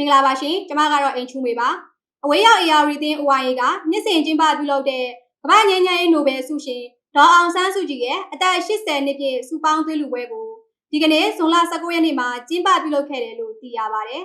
င်္ဂလာပါရှင်ကျမကတော့အင်ချူမေပါအဝေးရောက် AR သင်း OIA ကနှစ်စဉ်ကျင်းပပြုလုပ်တဲ့ကမ္ဘာ့ငြိမ်းချမ်းရေးနိုဘယ်ဆုရှင်ဒေါ်အောင်ဆန်းစုကြည်ရဲ့အသက်80နှစ်ပြည့်စုပေါင်းသွေးလူပွဲကိုဒီကနေ့ဇွန်လ19ရက်နေ့မှာကျင်းပပြုလုပ်ခဲ့တယ်လို့သိရပါတယ်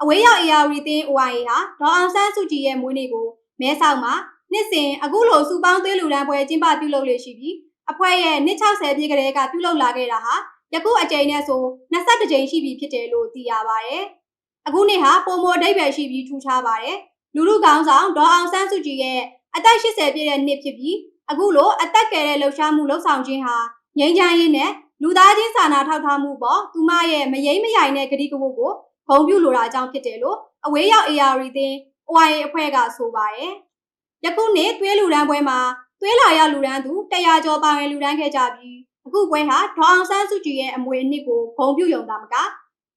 အဝေးရောက် AR သင်း OIA ဟာဒေါ်အောင်ဆန်းစုကြည်ရဲ့မွေးနေ့ကိုမဲဆောက်မှာနှစ်စဉ်အခုလိုစုပေါင်းသွေးလူတန်းပွဲကျင်းပပြုလုပ်လေရှိပြီးအဖွဲ့ရဲ့နှစ်60ပြည့်ကလေးကပြုလုပ်လာခဲ့တာဟာယခုအကြိမ်နဲ့ဆို22ကြိမ်ရှိပြီဖြစ်တယ်လို့သိရပါတယ်။ အခုနေ့ဟာပုံမအဓိပ္ပာယ်ရှိပြီးထူခြားပါတယ်။လူလူကောင်းဆောင်ဒေါ်အောင်ဆန်းစုကြည်ရဲ့အသက်80ပြည့်တဲ့နှစ်ဖြစ်ပြီးအခုလိုအသက်ကယ်တဲ့လှုပ်ရှားမှုလှုပ်ဆောင်ခြင်းဟာငြိမ်းချမ်းရေးနဲ့လူသားချင်းစာနာထောက်ထားမှုပေါ်သူမရဲ့မယိမ့်မယိုင်တဲ့ဂတိကဝတ်ကိုဂုဏ်ပြုလိုတာကြောင့်ဖြစ်တယ်လို့အဝေးရောက် AR သင်း OIA အဖွဲ့ကဆိုပါတယ်။ယခုနှစ်သွေးလူရန်ပွဲမှာသွေးလာရောက်လူရန်သူ100ကျော်ပါဝင်လူရန်ခဲ့ကြပြီးအခုပွဲဟာဒေါ်အောင်ဆန်းစုကြည်ရဲ့အမွေအနှစ်ကိုဂုဏ်ပြုယုံတာမက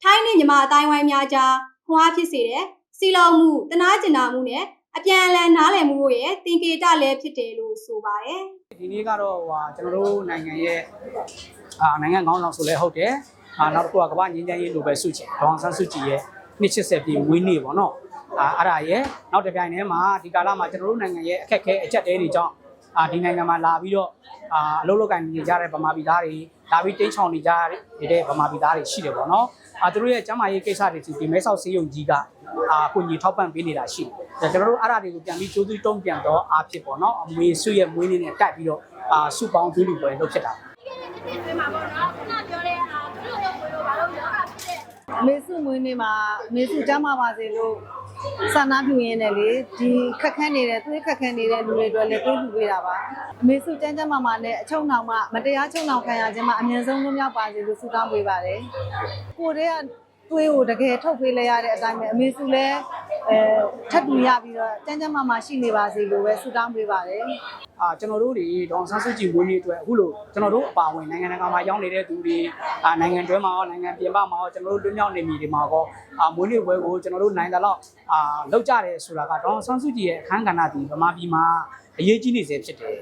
ထိုင်းနဲ့မြန်မာအတိုင်းဝိုင်းများကြားခွန်အားဖြစ်စေတဲ့စီလောင်မှုတနာကျင်နာမှုနဲ့အပြန်အလှန်နားလည်မှုတို့ရဲ့သင်္ကေတလည်းဖြစ်တယ်လို့ဆိုပါတယ်ဒီနေ့ကတော့ဟိုဟာကျွန်တော်တို့နိုင်ငံရဲ့အာနိုင်ငံခေါင်းဆောင်ဆိုလဲဟုတ်တယ်အာနောက်တစ်ခုကကမ္ဘာငြိမ်းချမ်းရေးလိုပဲစုချင်ဒေါအောင်ဆန်းစုကြည်ရဲ့နှစ်80ပြည့်ဝင်းနေပေါ့နော်အာအဲ့ဒါရဲ့နောက်တစ်ပြိုင်တည်းမှာဒီကာလမှာကျွန်တော်တို့နိုင်ငံရဲ့အခက်အခဲအချက်တဲတွေကြောင့်အာဒီနိုင်ငံမှာလာပြီးတော့အာအလုပ်လုပ်ကိုင်နေကြတဲ့ဗမာပြည်သားတွေ လာပြီးတင်းချောင်နေကြတဲ့ဗမာပြည်သားတွေရှိတယ်ပေါ့နော်အာသူတို့ရဲ့ကျန်းမာရေးကိစ္စတွေဒီမဲဆောက်ဆေးရုံကြီးကအာကိုကြီးထောက်ပံ့ပေးနေတာရှိတယ်ကျွန်တော်တို့အဲ့ဒါတွေကိုပြန်ပြီးကြိုးစည်းတုံးပြန်တော့အားဖြစ်ပေါ့နော်အမွေစုရဲ့မွေးနေ့နဲ့တက်ပြီးတော့အာစုပေါင်းသွေးလူပွဲလုပ်ဖြစ်တာတွေမှာပေါ့နော်ခုနပြောတဲ့ဟာသူတို့ရောကိုရောဘာလို့လဲအဲ့ဒါဖြစ်တဲ့အမေစုမွေးနေ့မှာအမေစုကျမ်းမာပါစေလို့ ဆန္ဒပြုရင်းနဲ့လေဒီခက်ခဲနေတဲ့သွေးခက်ခဲနေတဲ့လူတွေအတွက်လည်းတွေးလူပေးတာပါအမေစုကျမ်းကျမ်းမာမာနဲ့အချုံနှောင်မှမတရားချုံနှောင်ခံရခြင်းမှာအမြင့်ဆုံးလွတ်မြောက်ပါစေလို့ဆုတောင်းပေးပါတယ်ကိုတည်းက သွေးကိုတကယ်ထုတ်ပေးလိုက်ရတဲ့အတိုင်းပဲအမေစုလည်းအဲထပ်တူရပြီးတော့ကျမ်းကျမ်းမာမာရှိနေပါစေလို့ပဲဆုတောင်းပေးပါတယ်အာကျွန်တော်တို့တွေဒေါအောင်ဆန်းစုကြည်ဝင်းကြီးအတွက်အခုလိုကျွန်တော်တို့အပါအဝင်နိုင်ငံတကာမှာရောက်နေတဲ့သူတွေအာနိုင်ငံတွင်းမှာရောနိုင်ငံပြင်ပမှာရောကျွန်တော်တို့လွတ်မြောက်နေမည်တွေမှာရောအာမွေးနေ့ပွဲကိုကျွန်တော်တို့နိုင်တယ်လို့အာလောက်ကြတယ်ဆိုတာကဒေါအောင်ဆန်းစုကြည်ရဲ့အခမ်းကဏ္ဍဒီဗမာပြည်မှာအရေးကြီးနေစေဖြစ်တယ်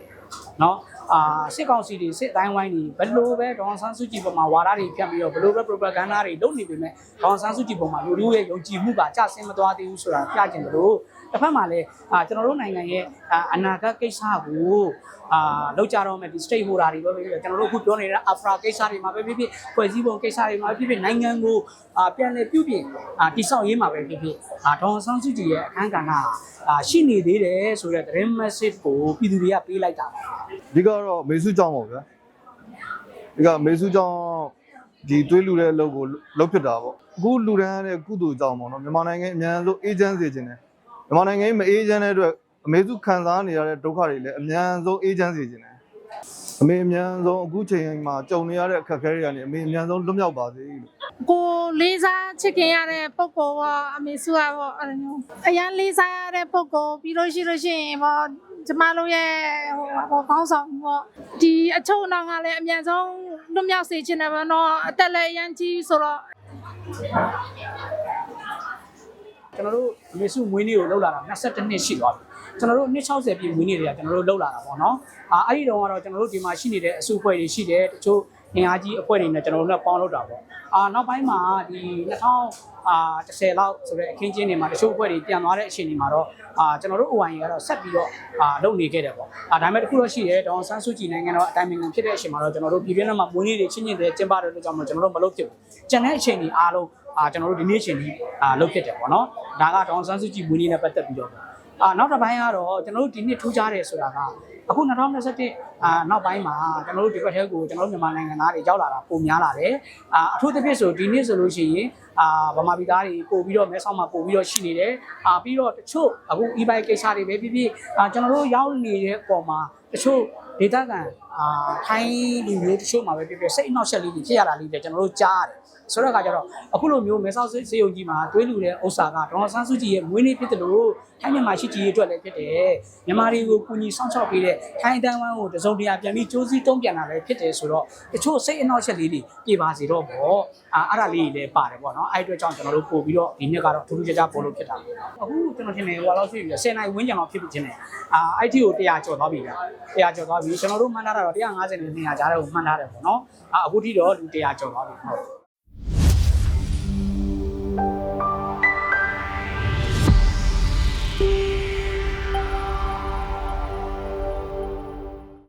နော် အာစစ်ကောင်စီတွေစစ်တိုင်းဝိုင်းတွေဘယ်လိုပဲဒေါအောင်ဆန်းစုကြည်ပေါ်မှာဝါဒတွေဖြန့်ပြီးတော့ဘယ်လိုပဲ propaganda တွေလုပ်နေပေမဲ့ဒေါအောင်ဆန်းစုကြည်ပေါ်မှာလူလူရဲ့ယုံကြည်မှုကကျဆင်းမသွားသေးဘူးဆိုတာပြချင်တယ်လို့တစ်ဖက်မှာလည်းအာကျွန်တော်တို့နိုင်ငံရဲ့အာအနာဂတ်ကိစ္စကိုအာလောက်ကြတော့မယ်ဒီ state holder တွေပဲဖြစ်ဖြစ်ကျွန်တော်တို့အခုပြောနေတဲ့ Afra ကိစ္စတွေမှာပဲဖြစ်ဖြစ်ဖွဲ့စည်းပုံကိစ္စတွေမှာပဲဖြစ်ဖြစ်နိုင်ငံကိုအာပြန်လည်ပြုပြင်အာတိဆောက်ရေးမှာပဲဖြစ်ဖြစ်အာဒေါအောင်ဆန်းစုကြည်ရဲ့အခမ်းကဏ္ဍအာရှိနေသေးတယ်ဆိုတဲ့သတင်း message ကိုပြည်သူတွေကပေးလိုက်တာပါ အဓိကတော့မေစုကြောင်းပါဗျာဒီကမေစုကြောင်းဒီတွေးလူတဲ့အလုပ်ကိုလုပ်ဖြစ်တာပေါ့အခုလူတန်းတဲ့ကုသိုလ်ကြောင့်ပေါ့နော်မြန်မာနိုင်ငံအများဆုံးအေဂျင့်စီခြင်းတယ်မြန်မာနိုင်ငံကြီးမအေဂျင့်တဲ့အတွက်အမေစုခံစားနေရတဲ့ဒုက္ခတွေလည်းအများဆုံးအေဂျင့်စီခြင်းတယ်အမေအများဆုံးအခုချိန်မှာကြုံနေရတဲ့အခက်အခဲတွေကနေအမေအများဆုံးလွတ်မြောက်ပါစေလို့ကိုလေးစားချစ်ခင်ရတဲ့ပုံကောပေါ့အမေစုကပေါ့အဲ့လိုမျိုးအရန်လေးစားရတဲ့ပုံကောပြီးလို့ရှိလို့ရှိရင်ပေါ့ ကျမတို့ရဲ့ဟိုဟိုကောင်းဆောင်ပေါ့ဒီအချုံအောင်ကလည်းအမြန်ဆုံးလွတ်မြောက်စေချင်တယ်ပေါ့နော်အသက်လည်းအရန်ကြီးဆိုတော့ကျွန်တော်တို့မေစုမွေးနေ့ကိုလောက်လာတာ22နှစ်ရှိသွားပြီကျွန်တော်တို့နှစ်60ပြည့်မွေးနေ့တွေကကျွန်တော်တို့လောက်လာတာပေါ့နော်အာအဲ့ဒီတော့ကတော့ကျွန်တော်တို့ဒီမှာရှိနေတဲ့အစုအဖွဲ့တွေရှိတယ်တချို့ အင်အားကြီးအဖွဲ့တွေနဲ့ကျွန်တော်တို့နဲ့ပေါင်းလုပ်တာပေါ့အာနောက်ပိုင်းမှာဒီ2000အာ10လောက်ဆိုတဲ့အခင်းကျင်းတွေမှာတချို့အဖွဲ့တွေပြန်သွားတဲ့အချိန်တွေမှာတော့အာကျွန်တော်တို့ OIN ကတော့ဆက်ပြီးတော့အာလုပ်နေခဲ့တယ်ပေါ့အာဒါပေမဲ့တခုတော့ရှိတယ်ဒေါအောင်ဆန်းစုကြည်နိုင်ငံတော်အတိုင်းအမြံဖြစ်တဲ့အချိန်မှာတော့ကျွန်တော်တို့ပြည်ပြင်းထဲမှာမွေးနေ့တွေချင်းချင်းတွေကျင်းပတယ်လို့ကြောင့်မလို့ကျွန်တော်တို့မလုပ်ဖြစ်ဘူးကျန်တဲ့အချိန်တွေအားလုံးအာကျွန်တော်တို့ဒီနေ့အချိန်ကြီးအာလုပ်ဖြစ်တယ်ပေါ့နော်ဒါကဒေါအောင်ဆန်းစုကြည်မွေးနေ့နဲ့ပတ်သက်ပြီးတော့ပေါ့အာနောက်တစ်ပိုင်းကတော့ကျွန်တော်တို့ဒီနှစ်ထူးခြားတယ်ဆိုတာက အခု2021အာနောက်ပိုင်းမှာကျွန်တော်တို့ဒီဘက်ထဲကိုကျွန်တော်တို့မြန်မာနိုင်ငံသားတွေရောက်လာတာပုံများလာတယ်အာအထူးသဖြင့်ဆိုဒီနေ့ဆိုလို့ရှိရင်အာဗမာပြည်သားတွေပို့ပြီးတော့မဲဆောက်မှာပို့ပြီးတော့ရှိနေတယ်အာပြီးတော့တချို့အခု e-bike ကိစ္စတွေပဲဖြစ်ဖြစ်အာကျွန်တော်တို့ရောက်နေတဲ့အပေါ်မှာတချို့ဒေတာကန် အာထိုင်းလူမျိုးတချို့မှာပဲဖြစ်ဖြစ်စိတ်အနှောက်အယှက်လေးတွေဖြစ်ရတာလေးတွေကျွန်တော်တို့ကြားရတယ်ဆိုတော့ကကြတော့အခုလိုမျိုးမဲဆောက်စေယုံကြီးမှာတွေးလူတဲ့ဥစ္စာကဒေါ်ဆန်းစုကြည်ရဲ့မွေးနေ့ဖြစ်တယ်လို့ထိုင်းမြန်မာရှိကြည်ရဲ့အတွက်လည်းဖြစ်တယ်မြန်မာတွေကိုကူညီဆောင်ချောက်ပေးတဲ့ထိုင်းတန်ဝမ်ကိုတစုံတရာပြန်ပြီးကြိုးစည်းတုံးပြန်လာလည်းဖြစ်တယ်ဆိုတော့တချို့စိတ်အနှောက်အယှက်လေးတွေပြေပါစေတော့ပေါ့အာအဲ့ဒါလေးတွေလည်းပါတယ်ပေါ့နော်အဲ့အတွက်ကြောင့်ကျွန်တော်တို့ပို့ပြီးတော့ဒီနှစ်ကတော့ထူးထူးခြားခြားပေါ်လို့ဖြစ်တာအခုကျွန်တော်ထင်တယ်ဟိုလောက်ရှိပြီ10နိုင်ဝန်းကျင်လောက်ဖြစ်ပြီချင်းတယ်အာ IT ကို100ကျော်သွားပြီဗျ100ကျော်သွားပြီကျွန်တော်တို့မှန်းထားတာတော့150နဲ့200ကြားထဲကိုမှန်းထားတယ်ပေါ့နော်အာအခုထိတော့လူ100ကျော်သွားပြီဟုတ်